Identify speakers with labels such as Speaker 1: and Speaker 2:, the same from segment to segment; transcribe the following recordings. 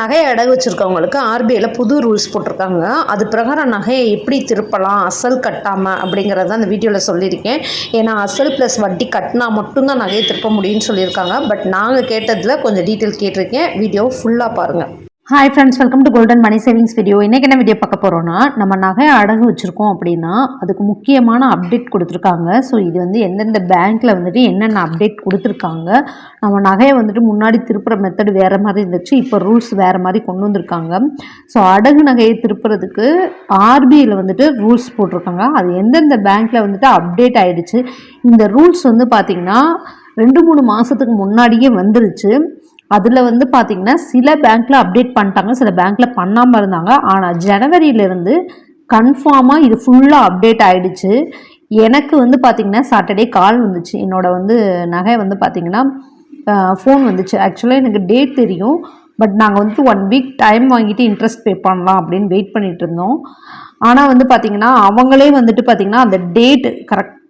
Speaker 1: நகையை அடகு வச்சுருக்கவங்களுக்கு ஆர்பிஐயில் புது ரூல்ஸ் போட்டிருக்காங்க. அது பிரகாரம் நகையை எப்படி திருப்பலாம் அசல் கட்டாமல் அப்படிங்கிறத அந்த வீடியோவில் சொல்லியிருக்கேன். ஏன்னா அசல் ப்ளஸ் வட்டி கட்டினா மட்டும்தான் நகையை திருப்ப முடியும்னு சொல்லியிருக்காங்க. பட் நாங்கள் கேட்டதில் கொஞ்சம் டீட்டெயில் கேட்டிருக்கேன். வீடியோ ஃபுல்லாக பாருங்கள்
Speaker 2: hi friends welcome to golden money savings video இன்றைக்கி என்ன வீடியோ பார்க்க போகிறோன்னா நம்ம நகை அடகு வச்சுருக்கோம் அப்படின்னா அதுக்கு முக்கியமான அப்டேட் கொடுத்துருக்காங்க. ஸோ இது வந்து எந்தெந்த பேங்க்கில் வந்துட்டு என்னென்ன அப்டேட் கொடுத்துருக்காங்க. நம்ம நகையை வந்துட்டு முன்னாடி திருப்புற மெத்தடு வேறு மாதிரி இருந்துச்சு. இப்போ ரூல்ஸ் வேறு மாதிரி கொண்டு வந்திருக்காங்க. ஸோ அடகு நகையை திருப்புறதுக்கு ஆர்பிஐயில் வந்துட்டு ரூல்ஸ் போட்டிருக்காங்க. அது எந்தெந்த பேங்க்கில் வந்துட்டு அப்டேட் ஆகிடுச்சு இந்த ரூல்ஸ் வந்து பார்த்திங்கன்னா ரெண்டு மூணு மாதத்துக்கு முன்னாடியே வந்துருச்சு. அதில் வந்து பார்த்திங்கன்னா சில பேங்க்கில் அப்டேட் பண்ணிட்டாங்க சில பேங்க்கில் பண்ணாமல் இருந்தாங்க. ஆனால் ஜனவரியிலேருந்து கன்ஃபார்மாக இது ஃபுல்லாக அப்டேட் ஆகிடுச்சு எனக்கு வந்து பார்த்திங்கன்னா சாட்டர்டே கால் வந்துச்சு. என்னோட வந்து நகை வந்து பார்த்திங்கன்னா ஃபோன் வந்துச்சு. ஆக்சுவலாக எனக்கு டேட் தெரியும். பட் நாங்கள் வந்துட்டு ஒன் வீக் டைம் வாங்கிட்டு இன்ட்ரெஸ்ட் பே பண்ணலாம் அப்படின்னு வெயிட் பண்ணிகிட்டு இருந்தோம். ஆனால் வந்து பார்த்திங்கன்னா அவங்களே வந்துட்டு பார்த்திங்கன்னா அந்த டேட்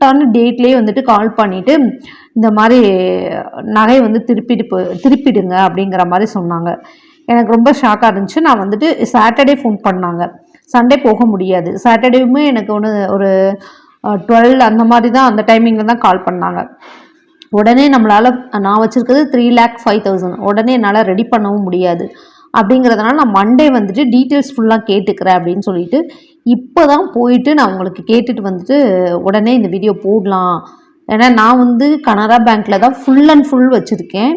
Speaker 2: கரெக்டான டேட்லேயே வந்துட்டு கால் பண்ணிவிட்டு இந்த மாதிரி நகை வந்து திருப்பிட்டு போ திருப்பிடுங்க அப்படிங்கிற மாதிரி சொன்னாங்க. எனக்கு ரொம்ப ஷாக்காக இருந்துச்சு. நான் வந்துட்டு சாட்டர்டே ஃபோன் பண்ணாங்க. சண்டே போக முடியாது. சாட்டர்டேவுமே எனக்கு ஒன்று ஒரு டுவெல் அந்த மாதிரி தான் அந்த டைமிங்கில் தான் கால் பண்ணாங்க. உடனே நம்மளால் நான் வச்சுருக்கிறது த்ரீ லேக் ஃபைவ் தௌசண்ட் உடனே என்னால் ரெடி பண்ணவும் முடியாது. அப்படிங்கிறதுனால நான் மண்டே வந்துட்டு டீட்டெயில்ஸ் ஃபுல்லாக கேட்டுக்கிறேன் அப்படின்னு சொல்லிட்டு இப்போ தான் போயிட்டு நான் உங்களுக்கு கேட்டுட்டு வந்துட்டு உடனே இந்த வீடியோ போடலாம். ஏன்னா நான் வந்து கனரா பேங்க்கில் தான் ஃபுல் அண்ட் ஃபுல் வச்சுருக்கேன்.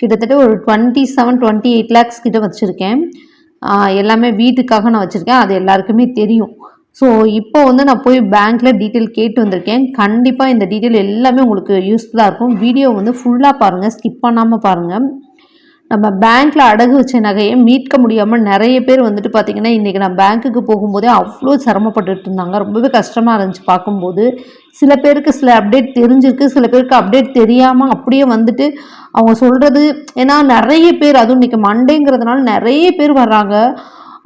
Speaker 2: கிட்டத்தட்ட ஒரு twenty seven twenty eight lakhs கிட்ட வச்சுருக்கேன். எல்லாமே வீட்டுக்காக நான் வச்சுருக்கேன். அது எல்லாருக்குமே தெரியும். ஸோ இப்போ வந்து நான் போய் பேங்க்கில் டீட்டெயில் கேட்டு வந்திருக்கேன். கண்டிப்பாக இந்த டீட்டெயில் எல்லாமே உங்களுக்கு யூஸ்ஃபுல்லாக இருக்கும். வீடியோ வந்து ஃபுல்லாக பாருங்கள் ஸ்கிப் பண்ணாமல் பாருங்கள் நம்ம பேங்க்கில் அடகு வச்ச நகையை மீட்க முடியாமல் நிறைய பேர் வந்துட்டு பார்த்திங்கன்னா இன்றைக்கி நான் பேங்க்குக்கு போகும்போதே அவ்வளோ சிரமப்பட்டுட்டு இருந்தாங்க. ரொம்பவே கஷ்டமாக இருந்துச்சு பார்க்கும்போது. சில பேருக்கு சில அப்டேட் தெரிஞ்சிருக்கு. சில பேருக்கு அப்டேட் தெரியாமல் அப்படியே வந்துட்டு அவங்க சொல்கிறது ஏன்னா நிறைய பேர் அதுவும் இன்றைக்கி மண்டேங்கிறதுனால நிறைய பேர் வர்றாங்க.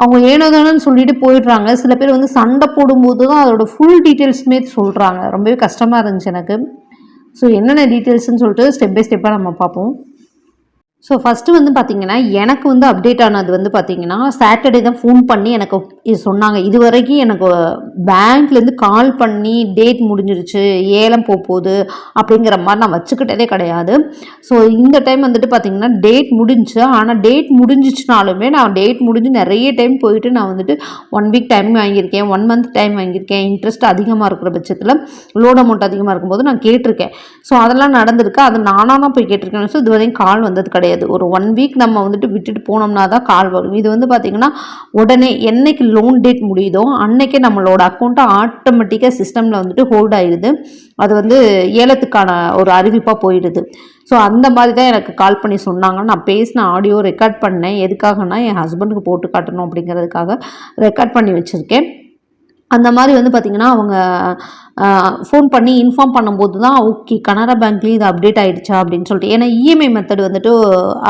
Speaker 2: அவங்க ஏனோதானு சொல்லிட்டு போயிடுறாங்க. சில பேர் வந்து சண்டை போடும்போது தான் அதோட ஃபுல் டீட்டெயில்ஸுமே சொல்கிறாங்க ரொம்பவே கஷ்டமாக இருந்துச்சு எனக்கு. ஸோ என்னென்ன டீட்டெயில்ஸ்னு சொல்லிட்டு ஸ்டெப் பை ஸ்டெப்பாக நம்ம பார்ப்போம். ஸோ ஃபஸ்ட்டு வந்து பார்த்திங்கன்னா எனக்கு வந்து அப்டேட் ஆனது வந்து பார்த்திங்கன்னா சாட்டர்டே தான் ஃபோன் பண்ணி எனக்கு சொன்னாங்க. இது வரைக்கும் எனக்கு பேங்க்லேருந்து கால் பண்ணி டேட் முடிஞ்சிருச்சு ஏலம் போக போகுது அப்படிங்கிற மாதிரி நான் வச்சுக்கிட்டதே கிடையாது. ஸோ இந்த டைம் வந்துட்டு பார்த்திங்கன்னா டேட் முடிஞ்சு ஆனால் டேட் முடிஞ்சிச்சுனாலுமே நான் டேட் முடிஞ்சு நிறைய டைம் போயிட்டு நான் வந்துட்டு ஒன் வீக் டைம் வாங்கியிருக்கேன் ஒன் மந்த் டைம் வாங்கியிருக்கேன். இன்ட்ரெஸ்ட் அதிகமாக இருக்கிற பட்சத்தில் லோன் அமௌண்ட் அதிகமாக இருக்கும்போது நான் கேட்டிருக்கேன். ஸோ அதெல்லாம் நடந்திருக்கு. அது நானாக தான் போய் கேட்டிருக்கேன். ஸோ இது வரைக்கும் கால் வந்தது கிடையாது. கிடையாது. ஒரு ஒன் வீக் நம்ம வந்துட்டு விட்டுட்டு போனோம்னா தான் கால் வரும். இது வந்து பார்த்திங்கன்னா உடனே என்னைக்கு லோன் டேட் முடியுதோ அன்னைக்கே நம்மளோட அக்கௌண்ட்டை ஆட்டோமேட்டிக்காக சிஸ்டமில் வந்துட்டு ஹோல்ட் ஆயிடுது. அது வந்து ஏலத்துக்கான ஒரு அறிவிப்பாக போயிடுது. ஸோ அந்த மாதிரி தான் எனக்கு கால் பண்ணி சொன்னாங்க. நான் பேசின ஆடியோ ரெக்கார்ட் பண்ணேன். எதுக்காகனா என் ஹஸ்பண்டுக்கு போட்டு காட்டணும் அப்படிங்கிறதுக்காக ரெக்கார்ட் பண்ணி வச்சுருக்கேன். அந்த மாதிரி வந்து பார்த்திங்கன்னா அவங்க ஃபோன் பண்ணி இன்ஃபார்ம் பண்ணும்போது தான் ஓகே கனரா பேங்க்லேயும் இது அப்டேட் ஆகிடுச்சா அப்படின்னு சொல்லிட்டு. ஏன்னா இஎம்ஐ மெத்தட் வந்துட்டு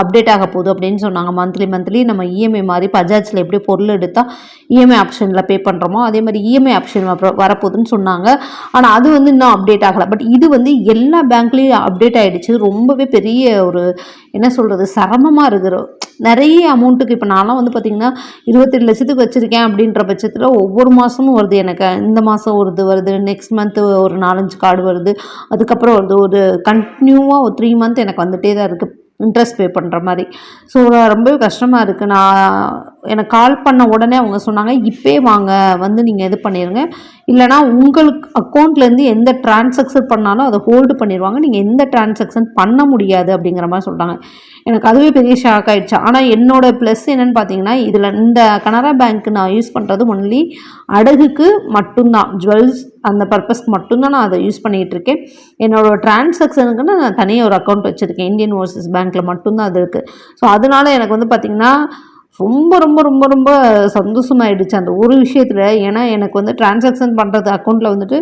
Speaker 2: அப்டேட் ஆக போகுது அப்படின்னு சொன்னாங்க. மந்த்லி மந்த்லி நம்ம இஎம்ஐ மாதிரி பஜாஜில் எப்படி பொருள் எடுத்தால் இஎம்ஐ ஆப்ஷனில் பே பண்ணுறோமோ அதே மாதிரி இஎம்ஐ ஆப்ஷன் வரப்போகுதுன்னு சொன்னாங்க. ஆனால் அது வந்து இன்னும் அப்டேட் ஆகலை. பட் இது வந்து எல்லா பேங்க்லேயும் அப்டேட் ஆகிடுச்சு ரொம்பவே பெரிய ஒரு என்ன சொல்கிறது சிரமமாக இருக்கிற நிறைய அமௌண்ட்டுக்கு இப்போ நான்லாம் வந்து பார்த்திங்கன்னா இருபத்தெட்டு லட்சத்துக்கு வச்சுருக்கேன் அப்படின்ற பட்சத்தில் ஒவ்வொரு மாதமும் வருது எனக்கு. இந்த மாதம் ஒரு வருது. நெக்ஸ்ட் மந்த்து ஒரு நாலஞ்சு கார்டு வருது. அதுக்கப்புறம் வருது. ஒரு கண்டினியூவாக ஒரு த்ரீ மந்த் எனக்கு வந்துகிட்டே தான் இருக்குது இன்ட்ரெஸ்ட் பே பண்ணுற மாதிரி. ஸோ ரொம்பவே கஷ்டமாக இருக்குது நான் எனக்கு கால் பண்ண உடனே அவங்க சொன்னாங்க இப்பே வாங்க வந்து நீங்கள் இது பண்ணிடுங்க இல்லைனா உங்களுக்கு அக்கௌண்ட்லேருந்து எந்த டிரான்சாக்ஷன் பண்ணாலும் அதை ஹோல்டு பண்ணிடுவாங்க நீங்கள் எந்த டிரான்சாக்ஷன் பண்ண முடியாது அப்படிங்கிற மாதிரி சொல்கிறாங்க எனக்கு அதுவே பெரிய ஷாக் ஆகிடுச்சு ஆனால் என்னோட ப்ளஸ் என்னென்னு பார்த்தீங்கன்னா இதில் இந்த கனரா பேங்க் நான் யூஸ் பண்ணுறது ஒன்லி அடகுக்கு மட்டும்தான். ஜுவல்ஸ் அந்த பர்பஸ்க்கு மட்டும்தான் நான் அதை யூஸ் பண்ணிகிட்டு இருக்கேன். என்னோடய டிரான்சாக்ஷனுக்குன்னு நான் தனியாக ஒரு அக்கௌண்ட் வச்சுருக்கேன். இந்தியன் ஓவர்சீஸ் பேங்க்கில் மட்டும்தான் அது இருக்குது ஸோ அதனால் எனக்கு வந்து பார்த்திங்கன்னா ரொம்ப ரொம்ப ரொம்ப ரொம்ப சந்தோஷமாயிடுச்சு அந்த ஒரு விஷயத்தில். ஏன்னா எனக்கு வந்து டிரான்சாக்ஷன் பண்ணுறது அக்கௌண்ட்டில் வந்துட்டு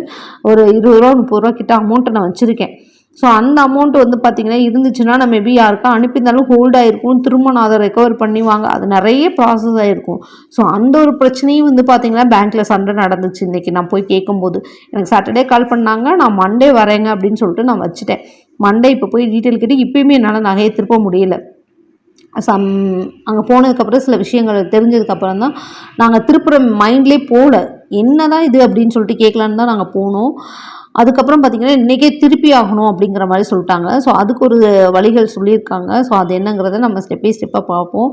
Speaker 2: ஒரு இருபது ரூபா முப்பது ரூபா கிட்ட அமௌண்ட்டை நான் வச்சுருக்கேன். ஸோ அந்த அமௌண்ட் வந்து பார்த்திங்கன்னா இருந்துச்சுன்னா நம்ம மேபி யாருக்கா அனுப்பியிருந்தாலும் ஹோல்ட் ஆகிருக்கும் திரும்ப நான் அதை ரெக்கவர் பண்ணிவாங்க அது நிறைய ப்ராசஸ் ஆகிருக்கும் ஸோ அந்த ஒரு பிரச்சனையும் வந்து பார்த்திங்கன்னா பேங்க்கில் சண்டை நடந்துச்சு. இன்றைக்கி நான் போய் கேட்கும்போது எனக்கு சாட்டர்டே கால் பண்ணாங்க. நான் மண்டே வரேங்க அப்படின்னு சொல்லிட்டு நான் வச்சுட்டேன். மண்டே இப்போ போய் டீட்டெயில் கேட்டு இப்போயுமே என்னால் நகையை திருப்ப முடியலை. சம் அங்கே போனதுக்கப்புறம் சில விஷயங்கள் தெரிஞ்சதுக்கப்புறம் தான் நாங்கள் திருப்புற மைண்ட்லேயே போகல என்ன தான் இது அப்படின்னு சொல்லிட்டு கேட்கலான்னு தான் நாங்கள் போனோம். அதுக்கப்புறம் பார்த்திங்கன்னா இன்றைக்கே திருப்பி ஆகணும் அப்படிங்கிற மாதிரி சொல்லிட்டாங்க. ஸோ அதுக்கு ஒரு வழிகள் சொல்லியிருக்காங்க. ஸோ அது என்னங்கிறத நம்ம ஸ்டெப் பை ஸ்டெப்பாக பார்ப்போம்.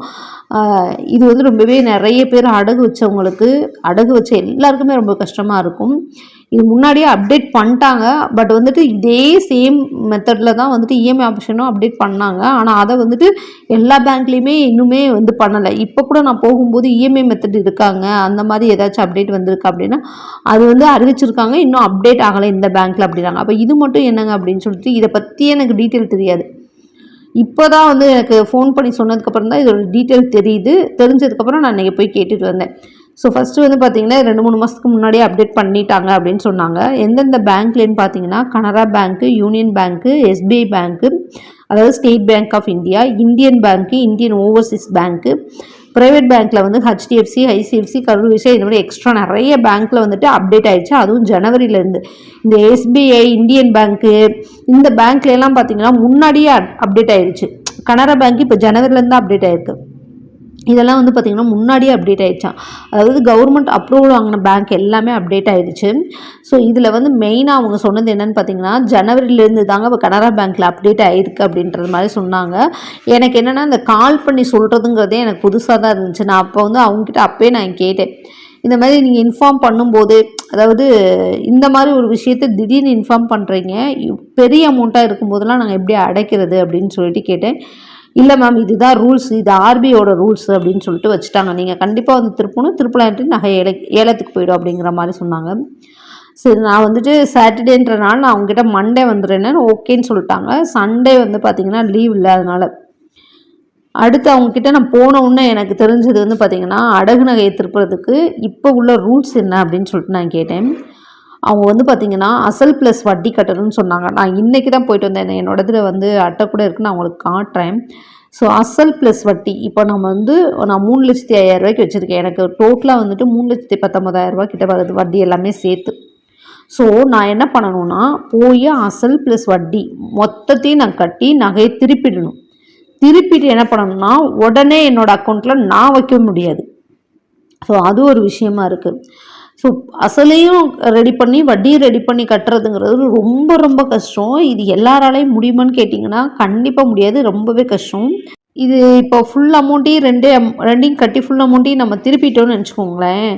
Speaker 2: இது வந்து ரொம்பவே நிறைய பேர் அடகு வச்சவங்களுக்கு அடகு வச்ச எல்லாருக்குமே ரொம்ப கஷ்டமாக இருக்கும். இது முன்னாடியே அப்டேட் பண்ணிட்டாங்க. பட் வந்துட்டு இதே சேம் மெத்தடில் தான் வந்துட்டு இஎம்ஐ ஆப்ஷனும் அப்டேட் பண்ணாங்க. ஆனால் அதை வந்துட்டு எல்லா பேங்க்லேயுமே இன்னுமே வந்து பண்ணலை. இப்போ கூட நான் போகும்போது இஎம்ஐ மெத்தட் இருக்காங்க. அந்த மாதிரி ஏதாச்சும் அப்டேட் வந்திருக்கு அப்படின்னா அது வந்து அறிவிச்சிருக்காங்க. இன்னும் அப்டேட் ஆகலை இந்த பேங்க்கில் அப்படின்னாங்க. அப்போ இது மட்டும் என்னங்க அப்படின்னு சொல்லிட்டு இதை பற்றி எனக்கு டீட்டெயில் தெரியாது. இப்போ தான் வந்து எனக்கு ஃபோன் பண்ணி சொன்னதுக்கப்புறம் தான் இதோட டீட்டெயில் தெரியுது. தெரிஞ்சதுக்கப்புறம் நான் இன்றைக்கி போய் கேட்டுட்டு வந்தேன். ஸோ ஃபஸ்ட்டு வந்து பார்த்திங்கன்னா ரெண்டு மூணு மாதத்துக்கு முன்னாடியே அப்டேட் பண்ணிட்டாங்க அப்படின்னு சொன்னாங்க. எந்தெந்த பேங்க்லேன்னு பார்த்தீங்கன்னா கனரா பேங்க்கு யூனியன் பேங்க்கு எஸ்பிஐ பேங்க்கு அதாவது state bank of India Indian bank Indian Overseas bank private பேங்க்கில் வந்து ஹெச்டிஎஃப்சி ஐசிஎஃப்சி கரூர் விஷயம் இந்த மாதிரி எக்ஸ்ட்ரா நிறைய பேங்க்கில் வந்துட்டு அப்டேட் ஆயிடுச்சு. அதுவும் ஜனவரியிலேருந்து இந்த எஸ்பிஐ இந்தியன் பேங்க்கு இந்த பேங்க்ல எல்லாம் பார்த்தீங்கன்னா முன்னாடியே அப்டேட் ஆயிடுச்சு கனரா பேங்க் இப்போ ஜனவரிலேருந்து அப்டேட் ஆயிருக்கு. இதெல்லாம் வந்து பார்த்திங்கன்னா முன்னாடியே அப்டேட் ஆகிடுச்சான் அதாவது கவர்மெண்ட் அப்ரூவல் வாங்கின பேங்க் எல்லாமே அப்டேட் ஆகிடுச்சு ஸோ இதில் வந்து மெயினாக அவங்க சொன்னது என்னன்னு பார்த்தீங்கன்னா ஜனவரிலேருந்து தாங்க இப்போ கனரா பேங்க்கில் அப்டேட் ஆகிருக்கு அப்படின்றது மாதிரி சொன்னாங்க. எனக்கு என்னென்னா இந்த கால் பண்ணி சொல்கிறதுங்கிறதே எனக்கு புதுசாக தான் இருந்துச்சு. நான் அப்போ வந்து அவங்ககிட்ட அப்போயே நான் கேட்டேன். இந்த மாதிரி நீங்கள் இன்ஃபார்ம் பண்ணும்போது அதாவது இந்த மாதிரி ஒரு விஷயத்தை திடீர்னு இன்ஃபார்ம் பண்ணுறீங்க பெரிய அமௌண்ட்டாக இருக்கும்போதெல்லாம் நாங்கள் எப்படி அடைக்கிறது அப்படின்னு சொல்லிட்டு கேட்டேன். இல்லை மேம் இதுதான் ரூல்ஸ் இது ஆர்பிஐயோட ரூல்ஸ் அப்படின்னு சொல்லிட்டு வச்சுட்டாங்க. நீங்கள் கண்டிப்பாக வந்து திருப்பணும். திருப்பலான்ட்டு நகை ஏல ஏலத்துக்கு போயிடும் அப்படிங்கிற மாதிரி சொன்னாங்க. சரி நான் வந்துட்டு சாட்டர்டேன்றனால நான் அவங்ககிட்ட மண்டே வந்துடுறேன்னு ஓகேன்னு சொல்லிட்டாங்க. சண்டே வந்து பார்த்திங்கன்னா லீவ் இல்லை அதனால். அடுத்து அவங்கக்கிட்ட நான் போன உடனே எனக்கு தெரிஞ்சது வந்து பார்த்திங்கன்னா அடகு நகையை திருப்புறதுக்கு இப்போ உள்ள ரூல்ஸ் என்ன அப்படின்னு சொல்லிட்டு நான் கேட்டேன். அவங்க வந்து பார்த்திங்கன்னா அசல் ப்ளஸ் வட்டி கட்டணும்னு சொன்னாங்க. நான் இன்றைக்கி தான் போயிட்டு வந்தேன். என்னோட இதில் வந்து அட்டை கூட இருக்குது நான் உங்களுக்கு காட்டுறேன். ஸோ அசல் ப்ளஸ் வட்டி. இப்போ நம்ம வந்து நான் மூணு லட்சத்தி ஐயாயிரம் ரூபாய்க்கு வச்சுருக்கேன். எனக்கு டோட்டலாக வந்துட்டு மூணு லட்சத்தி பத்தொம்பதாயிரரூபா கிட்ட வருது. வட்டி எல்லாமே சேர்த்து. ஸோ நான் என்ன பண்ணணும்னா போய் அசல் ப்ளஸ் வட்டி மொத்தத்தையும் நான் கட்டி நகையை திருப்பிடணும். திருப்பிட்டு என்ன பண்ணணும்னா உடனே என்னோட அக்கௌண்ட்டில் நான் வைக்க முடியாது. ஸோ அது ஒரு விஷயமா இருக்குது ஸோ அசலையும் ரெடி பண்ணி வட்டியும் ரெடி பண்ணி கட்டுறதுங்கிறது ரொம்ப ரொம்ப கஷ்டம். இது எல்லாராலையும் முடியுமான்னு கேட்டிங்கன்னா கண்டிப்பாக முடியாது. ரொம்பவே கஷ்டம். இது இப்போ ஃபுல் அமௌண்ட்டையும் ரெண்டே அம் ரெண்டையும் கட்டி ஃபுல் அமௌண்ட்டையும் நம்ம திருப்பிட்டோம்னு நினச்சிக்கோங்களேன்.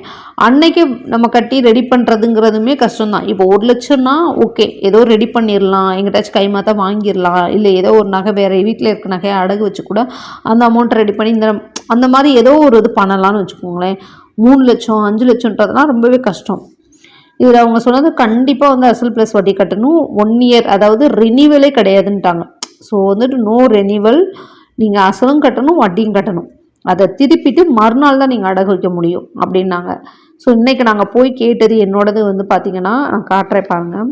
Speaker 2: அன்னைக்கு நம்ம கட்டி ரெடி பண்ணுறதுங்கிறதுமே கஷ்டம் தான் இப்போ ஒரு லட்சம்னா ஓகே ஏதோ ரெடி பண்ணிடலாம் எங்கிட்டாச்சும் கை வாங்கிடலாம் இல்லை ஏதோ ஒரு நகை வேறு வீட்டில் இருக்க நகையை அடகு வச்சு கூட அந்த அமௌண்ட்டை ரெடி பண்ணி இந்த அந்த மாதிரி ஏதோ ஒரு இது பண்ணலாம்னு வச்சுக்கோங்களேன். மூணு லட்சம் அஞ்சு லட்சம்ன்றதுலாம் ரொம்பவே கஷ்டம். இதில் அவங்க சொன்னது கண்டிப்பாக வந்து அசல் ப்ளஸ் வட்டி கட்டணும். ஒன் இயர் அதாவது ரினிவலே கிடையாதுன்ட்டாங்க. ஸோ வந்துட்டு நோ ரெனிவல் நீங்கள் அசலும் கட்டணும் வட்டியும் கட்டணும். அதை திருப்பிட்டு மறுநாள் தான் நீங்கள் அடகு வைக்க முடியும் அப்படின்னாங்க. ஸோ இன்றைக்கி நாங்கள் போய் கேட்டது என்னோடது வந்து பார்த்திங்கன்னா நான் காட்டுறேன் பாருங்கள்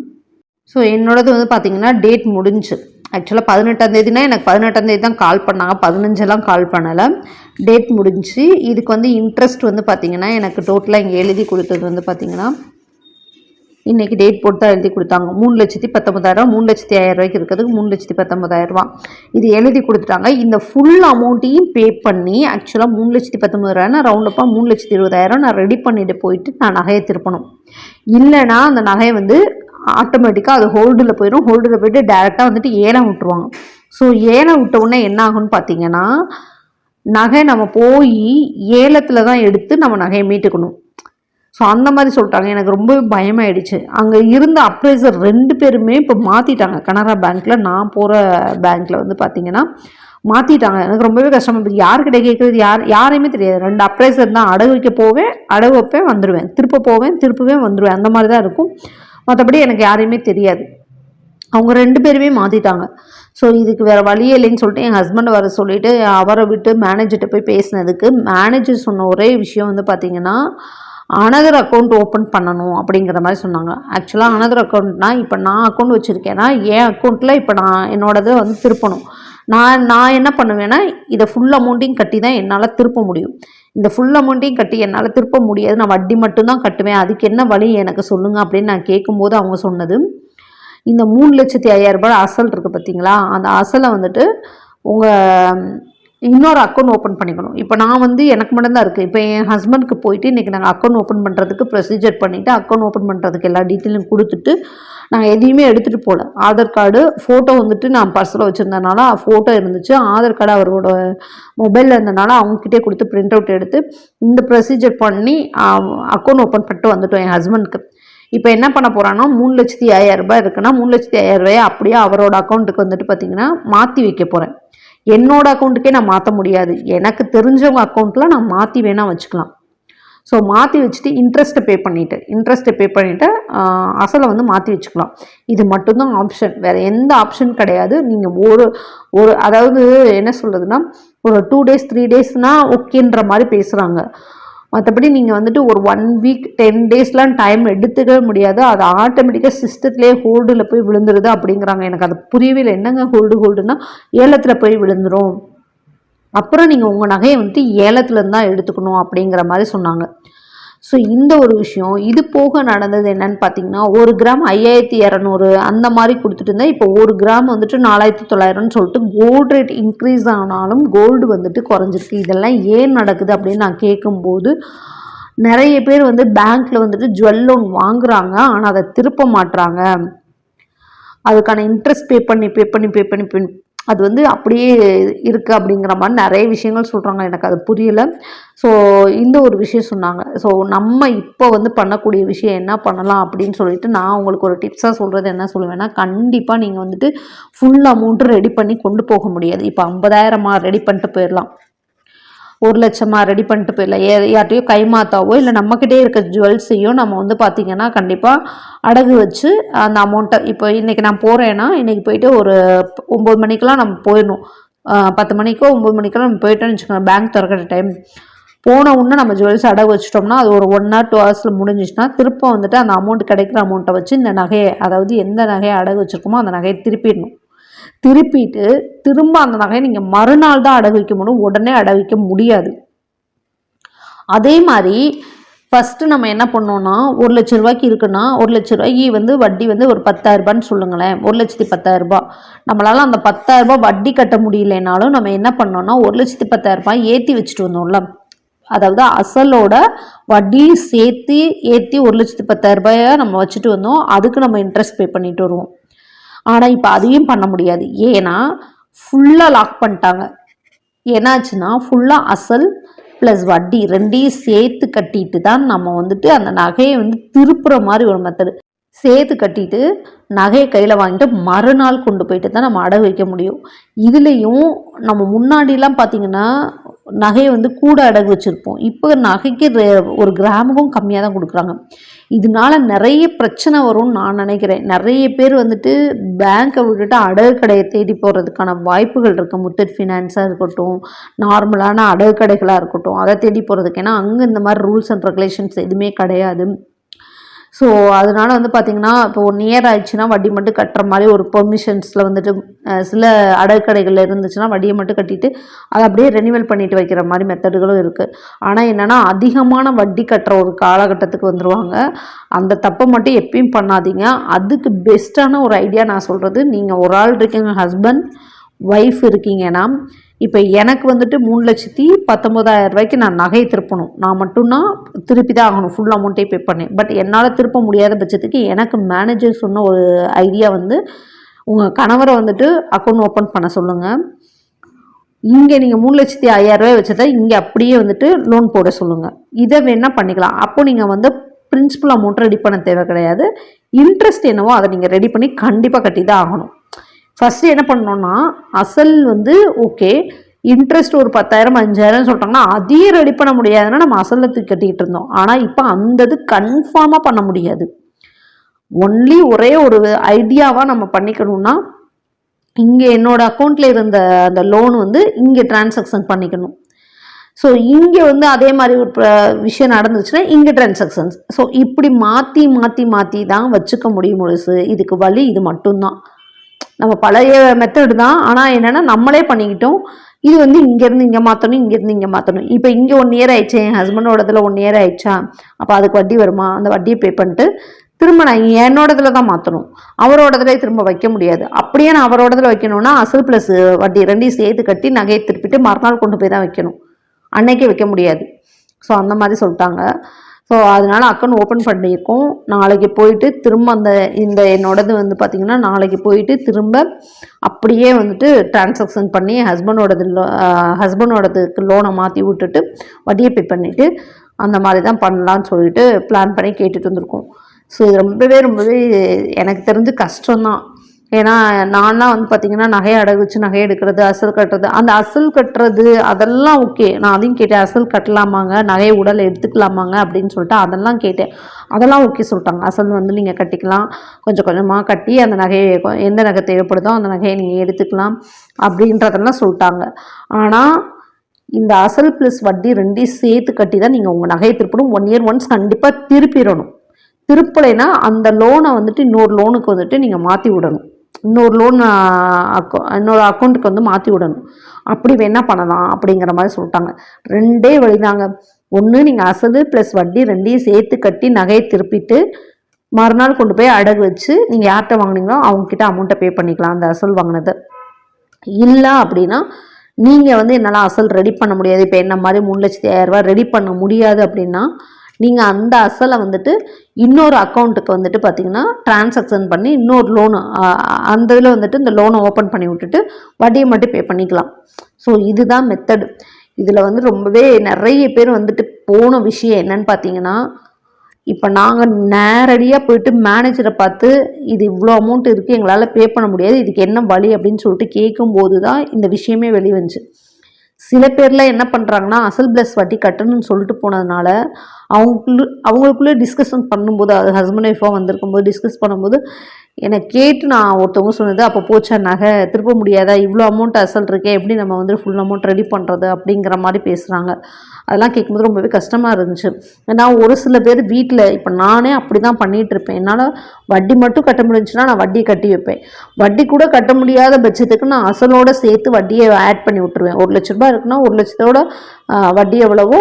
Speaker 2: ஸோ என்னோடது வந்து பார்த்திங்கன்னா டேட் முடிஞ்சு. ஆக்சுவலாக பதினெட்டாம் தேதினா எனக்கு பதினெட்டாம் தேதி தான் கால் பண்ணாங்க. பதினஞ்செல்லாம் கால் பண்ணலை. டேட் முடிஞ்சு. இதுக்கு வந்து இன்ட்ரெஸ்ட் வந்து பார்த்திங்கன்னா எனக்கு டோட்டலாக இங்கே எழுதி கொடுத்தது வந்து பார்த்திங்கன்னா இன்றைக்கி டேட் போட்டு தான் எழுதி கொடுத்தாங்க. மூணு லட்சத்தி பத்தொம்பதாயிரம் மூணு லட்சத்தி ஆயிரம் ரூபாய்க்கு இருக்கிறதுக்கு மூணு லட்சத்தி பத்தொம்பதாயிரரூபா இது எழுதி கொடுத்துட்டாங்க. இந்த ஃபுல் அமௌண்ட்டையும் பே பண்ணி ஆக்சுவலாக மூணு லட்சத்தி பத்தொம்பதாயிரம் ரவுண்டப்பாக மூணு லட்சத்தி இருபதாயிரம் நான் ரெடி பண்ணிட்டு போயிட்டு நான் நகையை திருப்பணும். இல்லைன்னா அந்த நகையை வந்து ஆட்டோமேட்டிக்காக அது ஹோல்டில் போயிடும் ஹோல்டில் போயிட்டு டேரெக்டாக வந்துட்டு ஏலம் விட்டுருவாங்க. ஸோ ஏலம் விட்ட உடனே என்ன ஆகும்னு பார்த்தீங்கன்னா நகை நம்ம போய் ஏலத்தில் தான் எடுத்து நம்ம நகையை மீட்டுக்கணும். ஸோ அந்த மாதிரி சொல்லிட்டாங்க. எனக்கு ரொம்ப பயமாயிடுச்சு. அங்கே இருந்த அப்ரைசர் ரெண்டு பேருமே இப்போ மாற்றிட்டாங்க கனரா பேங்க்கில் நான் போகிற பேங்க்கில் வந்து பார்த்தீங்கன்னா மாற்றிட்டாங்க எனக்கு ரொம்பவே கஷ்டமாக இருக்குது யார்கிட்ட கேட்குறது யார் யாரையுமே தெரியாது. ரெண்டு அப்ரைசர் தான். அடகு வைக்க போவேன் அடகு வைப்பேன் வந்துடுவேன் திருப்ப போவேன் திருப்பவே வந்துடுவேன் அந்த மாதிரி தான் இருக்கும். மற்றபடி எனக்கு யாரையுமே தெரியாது. அவங்க ரெண்டு பேருமே மாற்றிட்டாங்க ஸோ இதுக்கு வேறு வழியே இல்லைன்னு சொல்லிட்டு என் ஹஸ்பண்டை வர சொல்லிவிட்டு அவரை விட்டு மேனேஜர்கிட்ட போய் பேசினதுக்கு மேனேஜர் சொன்ன ஒரே விஷயம் வந்து பார்த்திங்கன்னா அனதர் அக்கௌண்ட் ஓப்பன் பண்ணணும் அப்படிங்கிற மாதிரி சொன்னாங்க. ஆக்சுவலாக அனதர் அக்கௌண்ட்னா இப்போ நான் அக்கௌண்ட் வச்சுருக்கேன்னா என் அக்கௌண்ட்டில் இப்போ நான் என்னோடதை வந்து திருப்பணும். நான் நான் என்ன பண்ணுவேன்னா இதை ஃபுல் அமௌண்ட்டையும் கட்டி தான் என்னால் திருப்ப முடியும். இந்த ஃபுல் அமௌண்ட்டையும் கட்டி என்னால் திருப்ப முடியாது. நான் வட்டி மட்டும்தான் கட்டுவேன். அதுக்கு என்ன வழி? எனக்கு சொல்லுங்கள் அப்படின்னு நான் கேட்கும்போது அவங்க சொன்னது. இந்த மூணு லட்சத்தி ஐயாயிரம் ரூபாய் அசல் இருக்குது பார்த்தீங்களா அந்த அசலை வந்துட்டு உங்கள் இன்னொரு அக்கௌண்ட் ஓப்பன் பண்ணிக்கணும். இப்போ நான் வந்து எனக்கு மட்டும்தான் இருக்குது இப்போ என் ஹஸ்பண்டுக்கு போயிட்டு இன்றைக்கி நாங்கள் அக்கௌண்ட் ஓப்பன் பண்ணுறதுக்கு ப்ரொசீஜர் பண்ணிவிட்டு அக்கௌண்ட் ஓப்பன் பண்ணுறதுக்கு எல்லா டீட்டெயிலும் கொடுத்துட்டு நாங்கள் எதையுமே எடுத்துகிட்டு போகல ஆதார் கார்டு ஃபோட்டோ வந்துட்டு நான் பர்ஸில் வச்சுருந்தனால ஃபோட்டோ இருந்துச்சு. ஆதார் கார்டு அவரோட மொபைலில் இருந்தனால அவங்கக்கிட்டே கொடுத்து பிரிண்ட் அவுட் எடுத்து இந்த ப்ரொசீஜர் பண்ணி அக்கௌண்ட் ஓப்பன் பண்ணிட்டு வந்துட்டோம் என் ஹஸ்பண்ட்க்கு இப்போ என்ன பண்ண போகிறான்னா மூணு லட்சத்தி ஐயாயிரம் ரூபாய் இருக்குன்னா மூணு லட்சத்தி ஐயாயிரம் ரூபாயை அப்படியே அவரோட அக்கௌண்ட்டுக்கு வந்துட்டு பார்த்தீங்கன்னா மாற்றி வைக்க போகிறேன் என்னோட அக்கௌண்ட்டுக்கே நான் மாற்ற முடியாது. எனக்கு தெரிஞ்சவங்க அக்கௌண்ட்டில் நான் மாற்றி வேணால் வச்சுக்கலாம். ஸோ மாற்றி வச்சுட்டு இன்ட்ரெஸ்ட்டை பே பண்ணிவிட்டு இன்ட்ரெஸ்ட்டை பே பண்ணிவிட்டு அசலை வந்து மாற்றி வச்சுக்கலாம். இது மட்டும்தான் ஆப்ஷன் வேறு எந்த ஆப்ஷன் கிடையாது. நீங்கள் ஒரு ஒரு அதாவது என்ன சொல்கிறதுனா ஒரு டூ டேஸ் த்ரீ டேஸ்னால் ஓகேன்ற மாதிரி பேசுகிறாங்க மற்றபடி நீங்கள் வந்துட்டு ஒரு ஒன் வீக் டென் டேஸ்லாம் டைம் எடுத்துக்கவே முடியாது. அது ஆட்டோமேட்டிக்காக சிஸ்டத்துலேயே ஹோல்டில் போய் விழுந்துருது அப்படிங்கிறாங்க. எனக்கு அது புரியவே இல்லை. என்னங்க ஹோல்டு ஹோல்டுனா ஏலத்தில் போய் விழுந்துடும் அப்புறம் நீங்கள் உங்கள் நகையை வந்துட்டு ஏலத்துலேருந்து தான் எடுத்துக்கணும் அப்படிங்கிற மாதிரி சொன்னாங்க. ஸோ இந்த ஒரு விஷயம் இது போக நடந்தது என்னன்னு பார்த்தீங்கன்னா ஒரு கிராம் ஐயாயிரத்தி இரநூறு அந்த மாதிரி கொடுத்துட்டு இருந்தால் இப்போ ஒரு கிராம் வந்துட்டு நாலாயிரத்தி தொள்ளாயிரம்னு சொல்லிட்டு கோல்டு ரேட் இன்க்ரீஸ் ஆனாலும் கோல்டு வந்துட்டு குறைஞ்சிருக்கு. இதெல்லாம் ஏன் நடக்குது அப்படின்னு நான் கேட்கும்போது நிறைய பேர் வந்து பேங்க்கில் வந்துட்டு ஜுவல் லோன் வாங்குறாங்க ஆனால் அதை திருப்ப மாட்டுறாங்க அதுக்கான இன்ட்ரெஸ்ட் பே பண்ணி பே பண்ணி பே பண்ணி பே அது வந்து அப்படியே இருக்குது அப்படிங்கிற மாதிரி நிறைய விஷயங்கள் சொல்கிறாங்க எனக்கு அது புரியலை. ஸோ இந்த ஒரு விஷயம் சொன்னாங்க. ஸோ நம்ம இப்போ வந்து பண்ணக்கூடிய விஷயம் என்ன பண்ணலாம் அப்படின்னு சொல்லிட்டு நான் உங்களுக்கு ஒரு டிப்ஸாக சொல்கிறது என்ன சொல்லுவேன்னா கண்டிப்பாக நீங்கள் வந்துட்டு ஃபுல் அமௌண்ட்டு ரெடி பண்ணி கொண்டு போக முடியாது. இப்போ ஐம்பதாயிரமா ரெடி பண்ணிட்டு போயிடலாம். ஒரு லட்சமாக ரெடி பண்ணிட்டு போயிடலாம். ஏ யார்ட்டையோ கைமாத்தாவோ இல்லை நம்மக்கிட்டே இருக்க ஜுவல்ஸையும் நம்ம வந்து பார்த்திங்கன்னா கண்டிப்பாக அடகு வச்சு அந்த அமௌண்ட்டை இப்போ இன்றைக்கி நான் போகிறேன்னா இன்றைக்கி போயிட்டு ஒரு ஒம்பது மணிக்கெலாம் நம்ம போயிடணும். பத்து மணிக்கோ ஒம்பது மணிக்கெல்லாம் நம்ம போயிட்டோம்னு வச்சுக்கோங்க பேங்க் திறக்கிற டைம் போன உடனே நம்ம ஜுவல்ஸ் அடகு வச்சிட்டோம்னா அது ஒரு ஒன் ஆர் டூ ஹவர்ஸில் முடிஞ்சிச்சுன்னா திரும்ப வந்துட்டு அந்த அமௌண்ட் கிடைக்கிற அமௌண்ட்டை வச்சு இந்த நகையை அதாவது எந்த நகையை அடகு வச்சுருக்கோமோ அந்த நகையை திருப்பிடணும். திருப்பிட்டு திரும்ப அந்த நகையை நீங்கள் மறுநாள் தான் அடகு வைக்க முடியும். உடனே அடகு வைக்க முடியாது. அதே மாதிரி ஃபஸ்ட்டு நம்ம என்ன பண்ணோம்னா ஒரு லட்ச ரூபாய்க்கு இருக்குன்னா ஒரு லட்ச ரூபாய்க்கு வந்து வட்டி வந்து ஒரு பத்தாயிரரூபான்னு சொல்லுங்களேன். ஒரு லட்சத்தி பத்தாயிரம் ரூபாய். அந்த பத்தாயிரரூபா வட்டி கட்ட முடியலனாலும் நம்ம என்ன பண்ணோம்னா ஒரு லட்சத்தி பத்தாயிரம் ரூபாய் ஏற்றி வச்சுட்டு வந்தோம்ல. அதாவது அசலோட வட்டி சேர்த்து ஏற்றி ஒரு லட்சத்தி பத்தாயிரரூபாயை நம்ம வச்சுட்டு வந்தோம். அதுக்கு நம்ம இன்ட்ரெஸ்ட் பே பண்ணிட்டு வருவோம். ஆனால் இப்போ அதையும் பண்ண முடியாது. ஏன்னா ஃபுல்லாக லாக் பண்ணிட்டாங்க. என்னாச்சுன்னா ஃபுல்லாக அசல் ப்ளஸ் வட்டி ரெண்டையும் சேர்த்து கட்டிட்டு தான் நம்ம வந்துட்டு அந்த நகையை வந்து திருப்புற மாதிரி ஒரு மெத்தடு சேர்த்து கட்டிட்டு நகையை கையில் வாங்கிட்டு மறுநாள் கொண்டு போயிட்டு தான் நம்ம அடகு வைக்க முடியும். இதுலேயும் நம்ம முன்னாடிலாம் பார்த்திங்கன்னா நகையை வந்து கூட அடகு வச்சுருப்போம். இப்போ நகைக்கு ரே- ஒரு கிராமுக்கும் கம்மியாக தான் கொடுக்குறாங்க. இதனால நிறைய பிரச்சனை வரும்னு நான் நினைக்கிறேன். நிறைய பேர் வந்துட்டு பேங்க்கை விட்டுட்டு அடகு கடையை தேடி போகிறதுக்கான வாய்ப்புகள் இருக்குது முத்தட் ஃபினான்ஸாக இருக்கட்டும் நார்மலான அடகு கடைகளாக இருக்கட்டும் அதை தேடி போகிறதுக்கு ஏன்னா அங்கே இந்த மாதிரி ரூல்ஸ் அண்ட் ரெகுலேஷன்ஸ் எதுவுமே கிடையாது. ஸோ அதனால வந்து பார்த்திங்கன்னா இப்போ ஒன் இயர் ஆயிடுச்சுன்னா வட்டி மட்டும் கட்டுற மாதிரி ஒரு பெர்மிஷன்ஸில் வந்துட்டு சில அடற்கடைகளில் இருந்துச்சுன்னா வட்டியை மட்டும் கட்டிட்டு அதை அப்படியே ரெனிவல் பண்ணிட்டு வைக்கிற மாதிரி மெத்தடுகளும் இருக்குது ஆனால் என்னென்னா அதிகமான வட்டி கட்டுற ஒரு காலகட்டத்துக்கு வந்துடுவாங்க அந்த தப்பை மட்டும் எப்பயும் பண்ணாதீங்க. அதுக்கு பெஸ்ட்டான ஒரு ஐடியா நான் சொல்கிறது நீங்கள் ஒரு ஆள் இருக்கீங்க ஹஸ்பண்ட் ஒய்ஃப் இருக்கீங்கன்னா இப்போ எனக்கு வந்துட்டு மூணு லட்சத்தி பத்தொம்போதாயிரம் ரூபாய்க்கு நான் நகையை திருப்பணும். நான் மட்டும்தான் திருப்பி தான் ஆகணும். ஃபுல் அமௌண்ட்டே பே பண்ணேன். பட் என்னால் திருப்ப முடியாத பட்சத்துக்கு எனக்கு மேனேஜர் சொன்ன ஒரு ஐடியா வந்து உங்கள் கணவரை வந்துட்டு அக்கௌண்ட் ஓப்பன் பண்ண சொல்லுங்கள் இங்கே நீங்கள் மூணு லட்சத்தி ஐயாயிரரூவாய் வச்சதை இங்கே அப்படியே வந்துட்டு லோன் போட சொல்லுங்கள் இதை வேணால் பண்ணிக்கலாம். அப்போ நீங்கள் வந்து பிரின்சிபல் அமௌண்ட் ரெடி பண்ண தேவை கிடையாது. இன்ட்ரெஸ்ட் என்னவோ அதை நீங்கள் ரெடி பண்ணி கண்டிப்பாக கட்டி தான் ஆகணும். ஃபஸ்ட்டு என்ன பண்ணோன்னா அசல் வந்து ஓகே இன்ட்ரெஸ்ட் ஒரு பத்தாயிரம் அஞ்சாயிரம் சொல்லிட்டாங்கன்னா அதையும் ரெடி பண்ண முடியாதுன்னா நம்ம அசலில் தூக்கி கட்டிக்கிட்டு இருந்தோம். ஆனால் இப்போ அந்த இது கன்ஃபார்மாக பண்ண முடியாது. ஒன்லி ஒரே ஒரு ஐடியாவாக நம்ம பண்ணிக்கணும்னா இங்கே என்னோடய அக்கௌண்ட்டில் இருந்த அந்த லோன் வந்து இங்கே டிரான்சாக்ஷன் பண்ணிக்கணும். ஸோ இங்கே வந்து அதே மாதிரி ஒரு விஷயம் நடந்துச்சுன்னா இங்கே டிரான்சாக்ஷன்ஸ் ஸோ இப்படி மாற்றி மாற்றி மாற்றி தான் வச்சுக்க முடியும் முழுசு. இதுக்கு வழி இது மட்டும்தான். நம்ம பழைய மெத்தடு தான். ஆனால் என்னென்னா நம்மளே பண்ணிக்கிட்டோம். இது வந்து இங்கேருந்து இங்கே மாற்றணும் இங்கேருந்து இங்கே மாற்றணும் இப்போ இங்கே ஒன் இயர் ஆயிடுச்சு என் ஹஸ்பண்டோட இதில் ஒன் இயர் ஆயிடுச்சா? அப்போ அதுக்கு வட்டி வருமா? அந்த வட்டியை பே பண்ணிட்டு
Speaker 1: திரும்ப நான் என்னோடதுல தான் மாற்றணும் அவரோடதுல திரும்ப வைக்க முடியாது. அப்படியே நான் அவரோடதுல வைக்கணும்னா அசல் ப்ளஸ் வட்டி ரெண்டையும் சேர்த்து கட்டி நகையை திருப்பிட்டு மறுநாள் கொண்டு போய் தான் வைக்கணும். அன்னைக்கே வைக்க முடியாது. ஸோ அந்த மாதிரி சொல்லிட்டாங்க. ஸோ அதனால் அக்கௌண்ட் ஓப்பன் பண்ணியிருக்கோம். நாளைக்கு போயிட்டு திரும்ப அந்த இந்த என்னோடது வந்து பார்த்திங்கன்னா நாளைக்கு போயிட்டு திரும்ப அப்படியே வந்துட்டு டிரான்சாக்ஷன் பண்ணி ஹஸ்பண்டோடது ஹஸ்பண்டோடதுக்கு லோனை மாற்றி விட்டுட்டு வட்டியை பே பண்ணிவிட்டு அந்த மாதிரி தான் பண்ணலான்னு சொல்லிட்டு பிளான் பண்ணி கேட்டுட்டு வந்திருக்கோம். ஸோ இது ரொம்பவே ரொம்பவே எனக்கு தெரிஞ்சு கஷ்டம்தான். ஏன்னா நான்லாம் வந்து பார்த்திங்கன்னா நகையை அடகு வச்சு நகை எடுக்கிறது அசல் கட்டுறது அந்த அசல் கட்டுறது அதெல்லாம் ஓகே. நான் அதையும் கேட்டேன் அசல் கட்டலாமாங்க? நகையை உடலை எடுத்துக்கலாமாங்க? அப்படின்னு சொல்லிட்டு அதெல்லாம் கேட்டேன். அதெல்லாம் ஓகே சொல்லிட்டாங்க. அசல் வந்து நீங்கள் கட்டிக்கலாம். கொஞ்சம் கொஞ்சமாக கட்டி அந்த நகையை எந்த நகை தேவைப்படுதோ அந்த நகையை நீங்கள் எடுத்துக்கலாம் அப்படின்றதெல்லாம் சொல்லிட்டாங்க. ஆனால் இந்த அசல் ப்ளஸ் வட்டி ரெண்டையும் சேர்த்து கட்டி தான் நீங்கள் உங்கள் நகையை திருப்பணும். ஒன் இயர் ஒன்ஸ் கண்டிப்பாக திருப்பிடணும். திருப்பலைனா அந்த லோனை வந்துட்டு இன்னொரு லோனுக்கு வந்துட்டு நீங்கள் மாற்றி விடணும். இன்னொரு லோன் அக்கௌ இன்னொரு அக்கௌண்ட்டுக்கு வந்து மாற்றி விடணும். அப்படி வேணால் பண்ணலாம் அப்படிங்கிற மாதிரி சொல்லிட்டாங்க. ரெண்டே வழிதாங்க. ஒன்று நீங்கள் அசல் ப்ளஸ் வட்டி ரெண்டையும் சேர்த்து கட்டி நகையை திருப்பிட்டு மறுநாள் கொண்டு போய் அடகு வச்சு நீங்கள் யார்கிட்ட வாங்கினீங்களோ அவங்கக்கிட்ட அமௌண்ட்டை பே பண்ணிக்கலாம் அந்த அசல் வாங்கினதை. இல்லை அப்படின்னா நீங்கள் வந்து என்னால் அசல் ரெடி பண்ண முடியாது. இப்போ என்ன மாதிரி மூணு லட்சத்தி ஆயிரரூபா ரெடி பண்ண முடியாது அப்படின்னா நீங்கள் அந்த அசலை வந்துட்டு இன்னொரு அக்கௌண்ட்டுக்கு வந்துட்டு பார்த்தீங்கன்னா டிரான்சாக்ஷன் பண்ணி இன்னொரு லோனு அந்த இதில் வந்துட்டு இந்த லோனை ஓப்பன் பண்ணி விட்டுட்டு வட்டியை மட்டும் பே பண்ணிக்கலாம். ஸோ இதுதான் மெத்தடு இதில் வந்து ரொம்பவே நிறைய பேர் வந்துட்டு போன விஷயம் என்னன்னு பார்த்தீங்கன்னா இப்போ நாங்கள் நேரடியாக போயிட்டு மேனேஜரை பார்த்து இது இவ்வளோ அமௌண்ட் இருக்குது எங்களால் பே பண்ண முடியாது இதுக்கு என்ன வழி அப்படின்னு சொல்லிட்டு கேட்கும்போது தான் இந்த விஷயமே வெளிவந்துச்சு. சில பேர்லாம் என்ன பண்ணுறாங்கன்னா அசல் ப்ளஸ் வட்டி கட்டணும்னு சொல்லிட்டு போனதுனால அவங்களுக்குள்ள அவங்களுக்குள்ளே டிஸ்கஷன் பண்ணும்போது அது ஹஸ்பண்ட் ஒய்ஃபாக வந்திருக்கும்போது டிஸ்கஸ் பண்ணும்போது என்னை கேட்டு நான் ஒருத்தவங்க சொன்னது அப்போ போச்சா நகை? திருப்ப முடியாதா? இவ்வளோ அமௌண்ட் அசல் இருக்கே எப்படி நம்ம வந்து ஃபுல் அமௌண்ட் ரெடி பண்ணுறது அப்படிங்கிற மாதிரி பேசுகிறாங்க அதெல்லாம் கேட்கும்போது ரொம்பவே கஷ்டமாக இருந்துச்சு. ஏன்னா ஒரு சில பேர் வீட்டில் இப்போ நானே அப்படி தான் பண்ணிகிட்டு இருப்பேன். என்னால் வட்டி மட்டும் கட்ட முடிஞ்சுன்னா நான் வட்டி கட்டி வைப்பேன். வட்டி கூட கட்ட முடியாத பட்சத்துக்கு நான் அசலோடு சேர்த்து வட்டியை ஆட் பண்ணி விட்டுருவேன். ஒரு லட்ச ரூபாய் இருக்குன்னா ஒரு லட்சத்தோட வட்டி எவ்வளவோ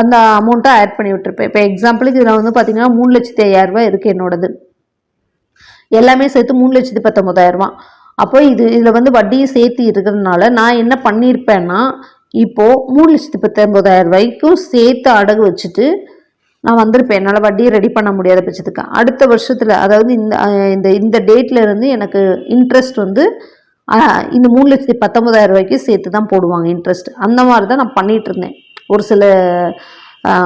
Speaker 1: அந்த அமௌண்ட்டை ஆட் பண்ணி விட்டுருப்பேன். இப்போ எக்ஸாம்பிளுக்கு இதில் வந்து பார்த்தீங்கன்னா மூணு லட்சத்தி ஐயாயிரரூபா இருக்குது என்னோடது. எல்லாமே சேர்த்து மூணு லட்சத்தி பத்தொம்பதாயிரரூபா அப்போ இது இதில் வந்து வட்டியும் சேர்த்து இருக்கிறதுனால நான் என்ன பண்ணியிருப்பேன்னா இப்போது மூணு லட்சத்தி பத்தொம்பதாயிரம் ரூபாய்க்கும் சேர்த்து அடகு வச்சுட்டு நான் வந்திருப்பேன். என்னால் வட்டியை ரெடி பண்ண முடியாத பட்சத்துக்கு. அடுத்த வருஷத்தில் அதாவது இந்த இந்த இந்த டேட்லேருந்து எனக்கு இன்ட்ரெஸ்ட் வந்து இந்த மூணு லட்சத்தி பத்தொம்பதாயிரம் ரூபாய்க்கு சேர்த்து தான் போடுவாங்க இன்ட்ரெஸ்ட் அந்த மாதிரி தான் நான் பண்ணிகிட்டு இருந்தேன். ஒரு சில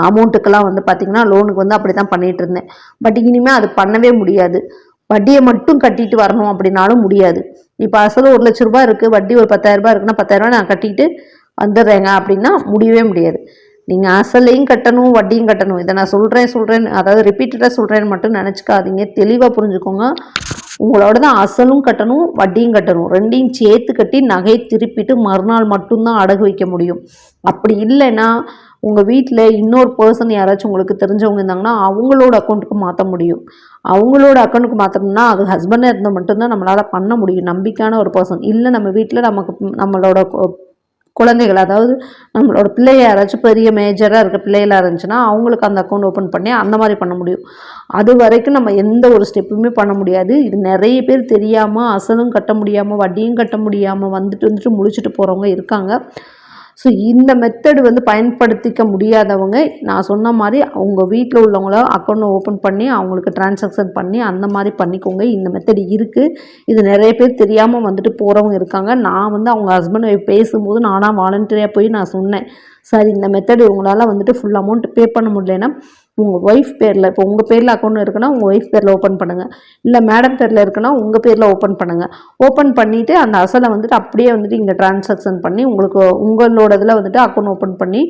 Speaker 1: அமௌண்ட்டுக்கெல்லாம் வந்து பார்த்திங்கன்னா லோனுக்கு வந்து அப்படி தான் பண்ணிகிட்டு இருந்தேன். பட் இனிமேல் அது பண்ணவே முடியாது. வட்டியை மட்டும் கட்டிட்டு வரணும் அப்படின்னாலும் முடியாது. இப்போ அசல் ஒரு லட்ச ரூபாய் இருக்குது வட்டி ஒரு பத்தாயிரம் ரூபாய் இருக்குன்னா பத்தாயிரம் ரூபாய் நான் கட்டிட்டு வந்துடுறேங்க அப்படின்னா முடியவே முடியாது. நீங்கள் அசலையும் கட்டணும் வட்டியும் கட்டணும். இதை நான் சொல்கிறேன் சொல்கிறேன் அதாவது ரிப்பீட்டடாக சொல்கிறேன்னு மட்டும் நினச்சிக்காதீங்க. தெளிவாக புரிஞ்சுக்கோங்க. உங்களோட தான் அசலும் கட்டணும் வட்டியும் கட்டணும். ரெண்டையும் சேர்த்து கட்டி நகையை திருப்பிட்டு மறுநாள் மட்டும்தான் அடகு வைக்க முடியும். அப்படி இல்லைன்னா உங்கள் வீட்டில் இன்னொரு பர்சன் யாராச்சும் உங்களுக்கு தெரிஞ்சவங்க இருந்தாங்கன்னா அவங்களோட அக்கௌண்ட்டுக்கு மாற்ற முடியும். அவங்களோட அக்கௌண்ட்டுக்கு மாற்றணும்னா அது ஹஸ்பண்டாக இருந்தால் மட்டும்தான் நம்மளால் பண்ண முடியும். நம்பிக்கையான ஒரு பர்சன் இல்லை நம்ம வீட்டில் நமக்கு நம்மளோட குழந்தைகள் அதாவது நம்மளோட பிள்ளைய யாராச்சும் பெரிய மேஜராக இருக்க பிள்ளைகளாக இருந்துச்சுன்னா அவங்களுக்கு அந்த அக்கௌண்ட் ஓப்பன் பண்ணி அந்த மாதிரி பண்ண முடியும். அது வரைக்கும் நம்ம எந்த ஒரு ஸ்டெப்புமே பண்ண முடியாது. இது நிறைய பேர் தெரியாமல் அசலும் கட்ட முடியாமல் வட்டியும் கட்ட முடியாமல் வந்துட்டு வந்துட்டு முழிச்சிட்டு போகிறவங்க இருக்காங்க. ஸோ இந்த மெத்தடு வந்து பயன்படுத்திக்க முடியாதவங்க நான் சொன்ன மாதிரி அவங்க வீட்டில் உள்ளவங்கள அக்கௌண்ட் ஓப்பன் பண்ணி அவங்களுக்கு டிரான்சாக்ஷன் பண்ணி அந்த மாதிரி பண்ணிக்கோங்க. இந்த மெத்தட் இருக்குது இது நிறைய பேர் தெரியாமல் வந்துட்டு போகிறவங்க இருக்காங்க. நான் வந்து அவங்க ஹஸ்பண்ட் ஒய்ஃப் பேசும்போது நானாக வாலண்டியராக போய் நான் சொன்னேன். சார் இந்த மெத்தடு உங்களால் வந்துட்டு ஃபுல் அமௌண்ட் பே பண்ண முடியலன்னா உங்கள் ஒய்ஃப் பேரில் இப்போ உங்கள் பேரில் அக்கௌண்ட் இருக்குன்னா உங்கள் ஒய்ஃப் பேரில் ஓப்பன் பண்ணுங்கள் இல்லை மேடம் பேரில் இருக்குன்னா உங்கள் பேரில் ஓப்பன் பண்ணுங்கள் ஓப்பன் பண்ணிவிட்டு அந்த அசலை வந்துட்டு அப்படியே வந்துட்டு இங்கே டிரான்சாக்ஷன் பண்ணி உங்களுக்கு உங்களோட இதில் வந்துட்டு அக்கௌண்ட் ஓப்பன் பண்ணி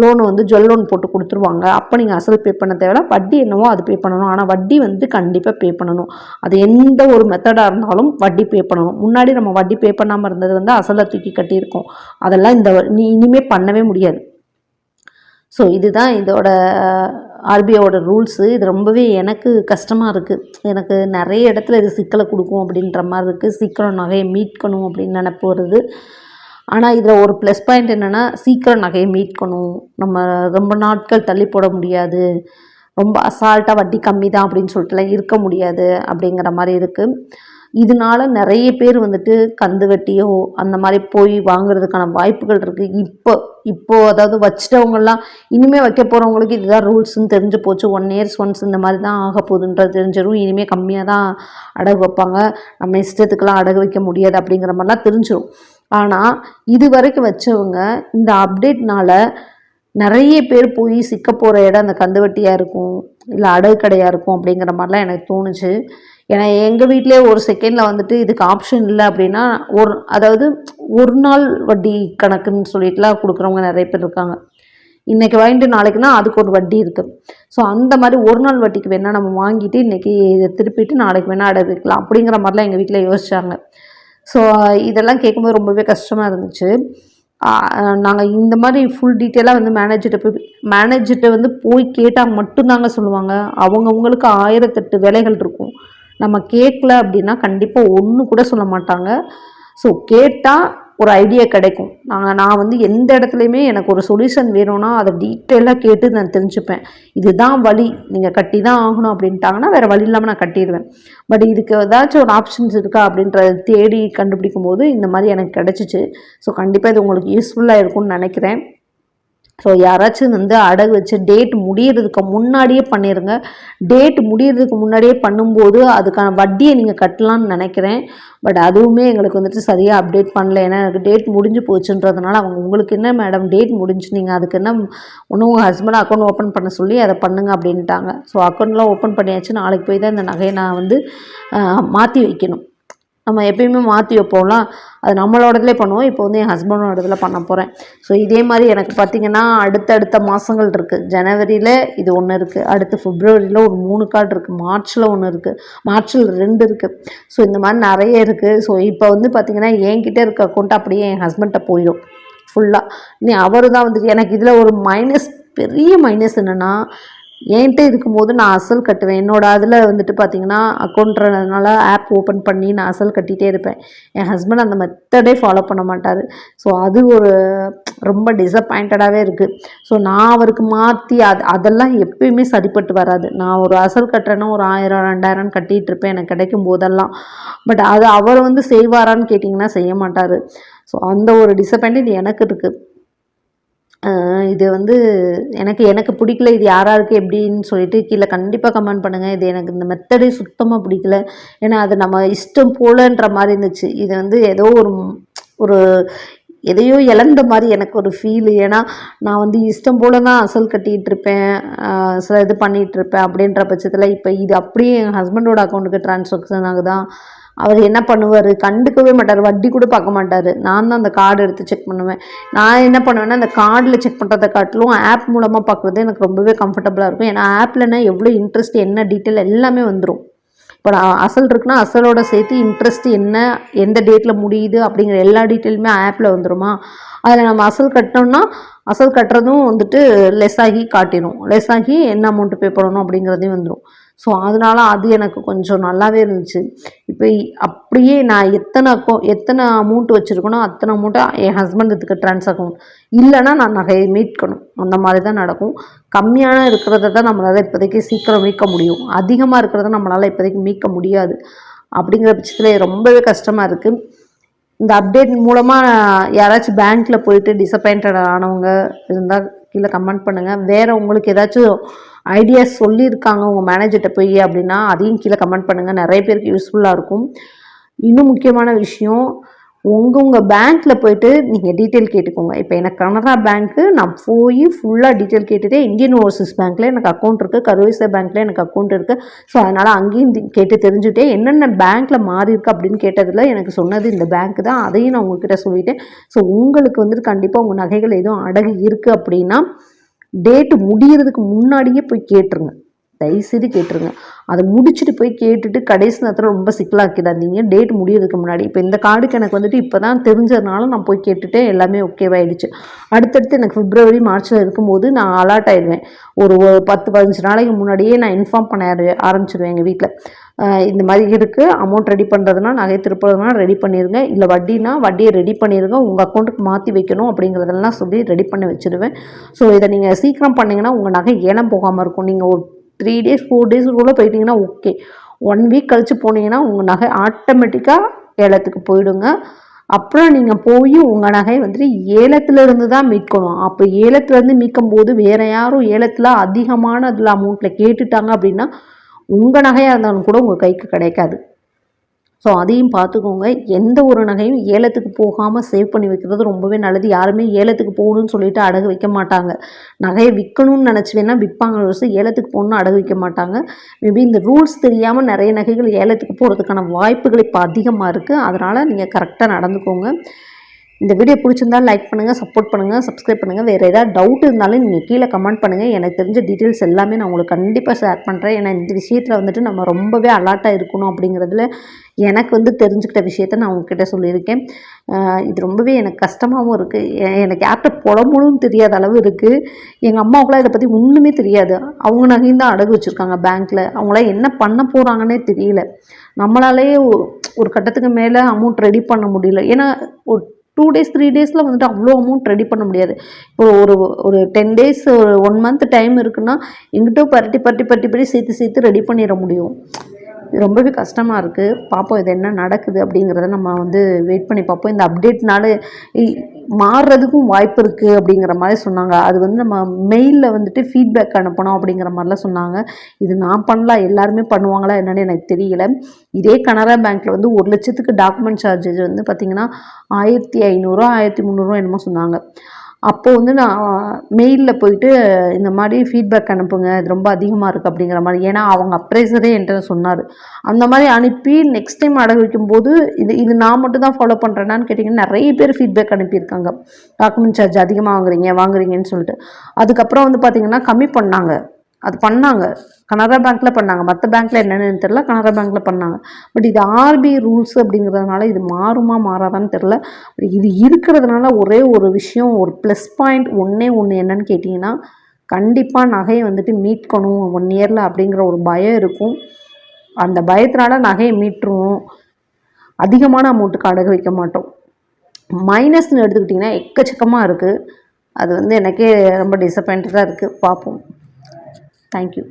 Speaker 1: லோன் வந்து ஜுவல் லோன் போட்டு கொடுத்துருவாங்க. அப்போ நீங்கள் அசல் பே பண்ண தேவையில்ல. வட்டி என்னவோ அது பே பண்ணணும். ஆனால் வட்டி வந்து கண்டிப்பாக பே பண்ணணும். அது எந்த ஒரு மெத்தடாக இருந்தாலும் வட்டி பே பண்ணணும். முன்னாடி நம்ம வட்டி பே பண்ணாமல் இருந்தது வந்து அசலை தூக்கி கட்டியிருக்கோம். அதெல்லாம் இந்த நீ இனிமேல் பண்ணவே முடியாது. ஸோ இதுதான் இதோட ஆர்பிஐயோட ரூல்ஸு இது ரொம்பவே எனக்கு கஷ்டமாக இருக்குது எனக்கு நிறைய இடத்துல இது சிக்கலை கொடுக்கும் அப்படின்ற மாதிரி இருக்குது சீக்கிரம் நகையை மீட்கணும் அப்படின்னு நினப்பு வருது. ஆனால் இதில் ஒரு ப்ளஸ் பாயிண்ட் என்னென்னா சீக்கிரம் நகையை மீட்கணும். நம்ம ரொம்ப நாட்கள் தள்ளி போட முடியாது.
Speaker 2: ரொம்ப அசால்ட்டாக வட்டி கம்மி தான் அப்படின்னு சொல்லிட்டுலாம் இருக்க முடியாது அப்படிங்கிற மாதிரி இருக்குது இதனால நிறைய பேர் வந்துட்டு கந்து வட்டியோ அந்த மாதிரி போய் வாங்குறதுக்கான வாய்ப்புகள் இருக்குது இப்போ இப்போ அதாவது வச்சிட்டவங்கலாம் இனிமேல் வைக்க போகிறவங்களுக்கு இதுதான் ரூல்ஸ்ன்னு தெரிஞ்சு போச்சு. ஒன் இயர்ஸ் ஒன்ஸ் இந்த மாதிரி தான் ஆக போகுதுன்றது தெரிஞ்சிடும் இனிமேல் கம்மியாக தான் அடகு வைப்பாங்க. நம்ம இஷ்டத்துக்கெல்லாம் அடகு வைக்க முடியாது அப்படிங்கிற மாதிரிலாம் தெரிஞ்சிடும் ஆனால் இது வரைக்கும் வச்சவங்க இந்த அப்டேட்னால நிறைய பேர் போய் சிக்க போகிற இடம் அந்த கந்துவட்டியாக இருக்கும் இல்லை அடகு கடையாக இருக்கும் அப்படிங்கிற மாதிரிலாம் எனக்கு தோணுச்சு. ஏன்னா எங்கள் வீட்டிலே ஒரு செகண்டில் வந்துட்டு இதுக்கு ஆப்ஷன் இல்லை அப்படின்னா ஒரு அதாவது ஒரு நாள் வட்டி கணக்குன்னு சொல்லிட்டுலாம் கொடுக்குறவங்க நிறைய பேர் இருக்காங்க. இன்றைக்கி வாங்கிட்டு நாளைக்குனா அதுக்கு ஒரு வட்டி இருக்குது ஸோ அந்த மாதிரி ஒரு நாள் வட்டிக்கு வேணால் நம்ம வாங்கிட்டு இன்றைக்கி இதை திருப்பிட்டு நாளைக்கு வேணால் அடை வைக்கலாம் அப்படிங்கிற மாதிரிலாம் எங்கள் வீட்டில் யோசித்தாங்க ஸோ இதெல்லாம் கேட்கும்போது ரொம்பவே கஷ்டமாக இருந்துச்சு. நாங்கள் இந்த மாதிரி ஃபுல் டீட்டெயிலாக வந்து மேனேஜர்கிட்ட போய் மேனேஜர்கிட்ட வந்து போய் கேட்டால் மட்டும்தாங்க சொல்லுவாங்க. அவங்கவுங்களுக்கு ஆயிரத்தெட்டு வேலைகள் இருக்கும். நம்ம கேட்கல அப்படின்னா கண்டிப்பாக ஒன்று கூட சொல்ல மாட்டாங்க. ஸோ கேட்டால் ஒரு ஐடியா கிடைக்கும். நாங்கள் நான் வந்து எந்த இடத்துலையுமே எனக்கு ஒரு சொல்யூஷன் வேணும்னா அதை டீட்டெயிலாக கேட்டு நான் தெரிஞ்சுப்பேன். இதுதான் வழி. நீங்கள் கட்டி தான் ஆகணும் அப்படின்ட்டாங்கன்னா வேறு வழி இல்லாமல் நான் கட்டிடுவேன். பட் இதுக்கு ஏதாச்சும் ஒரு ஆப்ஷன்ஸ் இருக்கா அப்படின்றத தேடி கண்டுபிடிக்கும் போது இந்த மாதிரி எனக்கு கிடச்சிச்சு. ஸோ கண்டிப்பாக இது உங்களுக்கு யூஸ்ஃபுல்லாக இருக்கும்னு நினைக்கிறேன். ஸோ யாராச்சும் வந்து அடகு வச்சு டேட் முடியறதுக்கு முன்னாடியே பண்ணிடுங்க டேட் முடியறதுக்கு முன்னாடியே பண்ணும்போது அதுக்கான வட்டியை நீங்கள் கட்டலாம்னு நினைக்கிறேன். பட் அதுவுமே எங்களுக்கு வந்துட்டு சரியாக அப்டேட் பண்ணல. ஏன்னா எனக்கு டேட் முடிஞ்சு போச்சுன்றதுனால அவங்க உங்களுக்கு என்ன மேடம் டேட் முடிஞ்சு நீங்கள் அதுக்கு என்ன ஒன்றும் உங்கள் ஹஸ்பண்ட் அக்கௌண்ட் ஓப்பன் பண்ண சொல்லி அதை பண்ணுங்க அப்படின்ட்டாங்க. ஸோ அக்கௌண்ட்லாம் ஓப்பன் பண்ணியாச்சு. நாளைக்கு போய் தான் இந்த நகையை நான் வந்து மாற்றி வைக்கணும். நம்ம எப்பயுமே மாற்றி வைப்போம்லாம் அது நம்மளோடதுலே பண்ணுவோம். இப்போ வந்து என் ஹஸ்பண்டோடதுல பண்ண போகிறேன் ஸோ இதே மாதிரி எனக்கு பார்த்திங்கன்னா அடுத்தடுத்த மாதங்கள் இருக்குது ஜனவரியில் இது ஒன்று இருக்குது அடுத்து ஃபிப்ரவரியில் ஒரு மூணு கார்டு இருக்குது மார்ச்சில் ஒன்று இருக்குது மார்ச்சில் ரெண்டு இருக்குது ஸோ இந்த மாதிரி நிறைய இருக்குது ஸோ இப்போ வந்து பார்த்திங்கன்னா என்கிட்ட இருக்க அக்கௌண்ட் அப்படியே என் ஹஸ்பண்ட்ட போயிடும். ஃபுல்லாக நீ அவர் தான் வந்துட்டு எனக்கு இதில் ஒரு மைனஸ் பெரிய மைனஸ் என்னென்னா என்கிட்ட இருக்கும்போது நான் அசல் கட்டுவேன். என்னோட அதில் வந்துட்டு பார்த்தீங்கன்னா அக்கௌண்ட்றதுனால ஆப் ஓப்பன் பண்ணி நான் அசல் கட்டிகிட்டே இருப்பேன். என் ஹஸ்பண்ட் அந்த மெத்தடே ஃபாலோ பண்ண மாட்டார். ஸோ அது ஒரு ரொம்ப டிசப்பாயிண்டடாகவே இருக்குது ஸோ நான் அவருக்கு மாற்றி அது அதெல்லாம் எப்பயுமே சரிப்பட்டு வராது. நான் ஒரு அசல் கட்டுறேன்னா ஒரு ஆயிரம் ரெண்டாயிரம் கட்டிகிட்டு இருப்பேன். எனக்கு கிடைக்கும் போதெல்லாம். பட் அது அவர் வந்து செய்வாரான்னு கேட்டிங்கன்னா செய்ய மாட்டார். ஸோ அந்த ஒரு டிசப்பாயிண்ட் எனக்கு இருக்குது இது வந்து எனக்கு எனக்கு பிடிக்கல. இது யாராருக்கு எப்படின்னு சொல்லிட்டு கீழே கண்டிப்பாக கமெண்ட் பண்ணுங்கள் இது எனக்கு இந்த மெத்தடே சுத்தமாக பிடிக்கல. ஏன்னா அது நம்ம இஷ்டம் போலன்ற மாதிரி இருந்துச்சு. இது வந்து ஏதோ ஒரு ஒரு எதையோ இழந்த மாதிரி எனக்கு ஒரு ஃபீல் ஏன்னா நான் வந்து இஷ்டம் போல தான் அசல் கட்டிகிட்டு இருப்பேன் சில இது பண்ணிகிட்டு இருப்பேன் அப்படின்ற பட்சத்தில் இப்போ இது அப்படியே என் ஹஸ்பண்டோட அக்கௌண்ட்டுக்கு ட்ரான்ஸாக்ஷன் ஆகுதான் அவர் என்ன பண்ணுவார்? கண்டுக்கவே மாட்டார். வட்டி கூட பார்க்க மாட்டார். நான் தான் அந்த கார்டு எடுத்து செக் பண்ணுவேன். நான் என்ன பண்ணுவேன்னா அந்த கார்டில் செக் பண்ணுறதை காட்டிலும் ஆப் மூலமாக பார்க்குறது எனக்கு ரொம்பவே கம்ஃபர்டபுளாக இருக்கும். ஏன்னா ஆப்லனா எவ்வளோ இன்ட்ரெஸ்ட் என்ன டீட்டெயில் எல்லாமே வந்துடும் இப்போ அசல் இருக்குன்னா அசலோட சேர்த்து இன்ட்ரெஸ்ட் என்ன எந்த டேட்டில் முடியுது அப்படிங்கிற எல்லா டீட்டெயிலுமே ஆப்பில் வந்துடுமா அதில் நம்ம அசல் கட்டினோம்னா அசல் கட்டுறதும் வந்துட்டு லெஸ் ஆகி காட்டிடும் லெஸ் ஆகி என்ன அமௌண்ட்டு பே பண்ணணும் அப்படிங்கிறதையும் வந்துடும் ஸோ அதனால அது எனக்கு கொஞ்சம் நல்லாவே இருந்துச்சு. இப்போ அப்படியே நான் எத்தனை அக்கௌ எத்தனை அமௌண்ட் வச்சுருக்கனோ அத்தனை அமௌண்ட்டை என் ஹஸ்பண்ட் இதுக்கு ட்ரான்ஸ் அக்கௌண்ட் இல்லைன்னா நான் நகையை மீட்கணும் அந்த மாதிரி தான் நடக்கும். கம்மியான இருக்கிறத தான் நம்மளால் இப்போதைக்கு சீக்கிரம் மீட்க முடியும். அதிகமாக இருக்கிறத நம்மளால் இப்போதைக்கு மீட்க முடியாது. அப்படிங்கிற பட்சத்தில் ரொம்பவே கஷ்டமாக இருக்குது இந்த அப்டேட் மூலமாக யாராச்சும் பேங்க்கில் போயிட்டு டிசப்பாயிண்டட் ஆனவங்க இருந்தால் கீழே கமெண்ட் பண்ணுங்கள் வேறு உங்களுக்கு ஏதாச்சும் ஐடியாஸ் சொல்லியிருக்காங்க உங்கள் மேனேஜர்கிட்ட போய் அப்படின்னா அதையும் கீழே கமெண்ட் பண்ணுங்கள் நிறைய பேருக்கு யூஸ்ஃபுல்லாக இருக்கும். இன்னும் முக்கியமான விஷயம் உங்கள் உங்கள் பேங்க்கில் போயிட்டு நீங்கள் டீட்டெயில் கேட்டுக்கோங்க. இப்போ எனக்கு கனரா பேங்க்கு நான் போய் ஃபுல்லாக டீட்டெயில் கேட்டுட்டு இந்தியன் ஓவர்சீஸ் பேங்க்கில் எனக்கு அக்கௌண்ட் இருக்குது கருவேசா பேங்க்கில் எனக்கு அக்கௌண்ட் இருக்குது ஸோ அதனால் அங்கேயும் கேட்டு தெரிஞ்சுட்டே என்னென்ன பேங்க்கில் மாறி இருக்கு அப்படின்னு கேட்டதில் எனக்கு சொன்னது இந்த பேங்க் தான். அதையும் நான் உங்ககிட்ட சொல்லிட்டேன். ஸோ உங்களுக்கு வந்துட்டு கண்டிப்பாக உங்கள் நகைகள் எதுவும் அடகு இருக்குது அப்படின்னா டேட்டு முடியறதுக்கு முன்னாடியே போய் கேட்டுருங்க. தயவுசெய்து கேட்டுருங்க. அதை முடிச்சுட்டு போய் கேட்டுட்டு கடைசி நேரத்தில் ரொம்ப சிக்கலாக்கிடாதீங்க டேட் முடியறதுக்கு முன்னாடி. இப்போ இந்த கார்டுக்கு எனக்கு வந்துட்டு இப்போ தான் தெரிஞ்சதுனால நான் போய் கேட்டுட்டு எல்லாமே ஓகேவாயிடுச்சு அடுத்தடுத்து எனக்கு பிப்ரவரி மார்ச்சில் இருக்கும்போது நான் அலர்ட் ஆயிடுவேன். ஒரு ஒரு பத்து பதினஞ்சு நாளைக்கு முன்னாடியே நான் இன்ஃபார்ம் பண்ண ஆரம்பிச்சிருவேன் எங்கள் வீட்டில் இந்த மாதிரி இருக்குது அமௌண்ட் ரெடி பண்ணுறதுனா நகை திருப்புறதுனா ரெடி பண்ணிடுங்க இல்லை வட்டினா வட்டியை ரெடி பண்ணிடுங்க உங்கள் அக்கௌண்ட்டுக்கு மாற்றி வைக்கணும் அப்படிங்கிறதெல்லாம் சொல்லி ரெடி பண்ணி வச்சுருவேன். ஸோ இதை நீங்கள் சீக்கிரம் பண்ணிங்கன்னா உங்கள் நகை ஏலம் போகாமல் இருக்கும். நீங்கள் ஒரு
Speaker 1: த்ரீ டேஸ் ஃபோர் டேஸ்க்குள்ளே போயிட்டீங்கன்னா ஓகே ஒன் வீக் கழித்து போனீங்கன்னா உங்கள் நகை ஆட்டோமேட்டிக்காக ஏலத்துக்கு போயிடுங்க. அப்புறம் நீங்கள் போய் உங்கள் நகை வந்துட்டு ஏலத்துல இருந்து தான் மீட்கணும். அப்போ ஏலத்துலேருந்து மீட்கும் போது வேறு யாரும் ஏலத்தில் அதிகமான அதில் அமௌண்ட்டில் கேட்டுட்டாங்க அப்படின்னா உங்கள் நகையாக இருந்தாலும் கூட உங்கள் கைக்கு கிடைக்காது. ஸோ அதையும் பார்த்துக்கோங்க. எந்த ஒரு நகையும் ஏலத்துக்கு போகாமல் சேவ் பண்ணி வைக்கிறது ரொம்பவே நல்லது. யாருமே ஏலத்துக்கு போகணும்னு சொல்லிட்டு அடகு வைக்க மாட்டாங்க. நகையை விற்கணும்னு நினச்சி வேணால் விற்பாங்க வருஷம் ஏலத்துக்கு போகணும்னு அடகு வைக்க மாட்டாங்க. மேபி இந்த ரூல்ஸ் தெரியாமல் நிறைய நகைகள் ஏலத்துக்கு போகிறதுக்கான வாய்ப்புகள் இப்போ அதிகமாக இருக்குது அதனால் நீங்கள் கரெக்டாக நடந்துக்கோங்க. இந்த வீடியோ பிடிச்சிருந்தால் லைக் பண்ணுங்கள் சப்போர்ட் பண்ணுங்கள் சப்ஸ்கிரைப் பண்ணுங்கள் வேறு ஏதாவது டவுட் இருந்தாலும் நீங்கள் கீழே கமெண்ட் பண்ணுங்கள் எனக்கு தெரிஞ்ச டீட்டெயில்ஸ் எல்லாமே நான் உங்களுக்கு கண்டிப்பாக ஷேர் பண்ணுறேன் ஏன்னா இந்த விஷயத்தில் வந்துட்டு நம்ம ரொம்பவே அலர்ட்டாக இருக்கணும் அப்படிங்கிறதுல எனக்கு வந்து தெரிஞ்சுக்கிட்ட விஷயத்த நான் உங்ககிட்ட சொல்லியிருக்கேன். இது ரொம்பவே எனக்கு கஷ்டமாகவும் இருக்குது எனக்கு யார்கிட்ட புலம்புன்னு தெரியாத அளவு இருக்குது எங்கள் அம்மாவுக்குலாம் இதை பற்றி ஒன்றுமே தெரியாது. அவங்க நகையும் தான் அடகு வச்சுருக்காங்க பேங்க்கில் அவங்களாம் என்ன பண்ண போகிறாங்கன்னே தெரியல. நம்மளாலேயே ஒரு கட்டத்துக்கு மேலே அமௌண்ட் ரெடி பண்ண முடியல. ஏன்னா ஒரு டூ டேஸ் த்ரீ டேஸில் வந்துட்டு அவ்வளோ அமௌண்ட் ரெடி பண்ண முடியாது. இப்போ ஒரு ஒரு டென் டேஸ் ஒரு ஒன் மந்த் டைம் இருக்குன்னா எங்கிட்ட பரட்டி பரட்டி பரட்டி பரட்டி சேர்த்து சேர்த்து ரெடி பண்ணிட முடியும். ரொம்பவே கஷ்டமாக இருக்குது பார்ப்போம் இது என்ன நடக்குது அப்படிங்கிறத நம்ம வந்து வெயிட் பண்ணி பார்ப்போம் இந்த அப்டேட்னால இ- மாறுறதுக்கும் வாய்ப்பு இருக்குது அப்படிங்கிற மாதிரி சொன்னாங்க. அது வந்து நம்ம மெயிலில் வந்துட்டு ஃபீட்பேக் அனுப்பணும் அப்படிங்கிற மாதிரிலாம் சொன்னாங்க. இது நான் பண்ணலாம் எல்லாருமே பண்ணுவாங்களா என்னன்னு எனக்கு தெரியல. இதே கனரா பேங்க்கில் வந்து ஒரு லட்சத்துக்கு டாக்குமெண்ட் சார்ஜஸ் வந்து பார்த்திங்கன்னா ஆயிரத்தி ஐநூறுரூவா ஆயிரத்தி முந்நூறுரூவா என்னமோ சொன்னாங்க. அப்போது வந்து நான் மெயிலில் போயிட்டு இந்த மாதிரி ஃபீட்பேக் அனுப்புங்க இது ரொம்ப அதிகமாக இருக்குது அப்படிங்கிற மாதிரி. ஏன்னா அவங்க அப்ரைசரே என்கிட்ட சொன்னார். அந்த மாதிரி அனுப்பி நெக்ஸ்ட் டைம் அடகு வைக்கும்போது இது இது நான் மட்டும் தான் ஃபாலோ பண்ணுறேன்னான்னு கேட்டிங்கன்னா நிறைய பேர் ஃபீட்பேக் அனுப்பியிருக்காங்க. டாக்குமெண்ட் சார்ஜ் அதிகமாக வாங்குறீங்க வாங்குறீங்கன்னு சொல்லிட்டு. அதுக்கப்புறம் வந்து பார்த்திங்கன்னா கம்மி பண்ணாங்க. அது பண்ணாங்க. கனரா பேங்க்கில் பண்ணாங்க. மற்ற பேங்க்கில் என்னென்னு தெரில கனரா பேங்க்கில் பண்ணாங்க. பட் இது ஆர்பிஐ ரூல்ஸ் அப்படிங்கிறதுனால இது மாறுமா மாறாதான்னு தெரில இது இருக்கிறதுனால ஒரே ஒரு விஷயம் ஒரு ப்ளஸ் பாயிண்ட் ஒன்றே ஒன்று என்னன்னு கேட்டிங்கன்னா கண்டிப்பாக நகையை வந்துட்டு மீட்கணும் ஒன் இயரில் அப்படிங்கிற ஒரு பயம் இருக்கும். அந்த பயத்தினால நகையை மீட்டுருவோம். அதிகமான அமௌண்ட்டுக்கு அடகு வைக்க மாட்டோம். மைனஸ்னு எடுத்துக்கிட்டிங்கன்னா எக்கச்சக்கமாக இருக்குது அது வந்து எனக்கே ரொம்ப டிசப்பாயிண்டடாக இருக்குது பார்ப்போம். தேங்க்யூ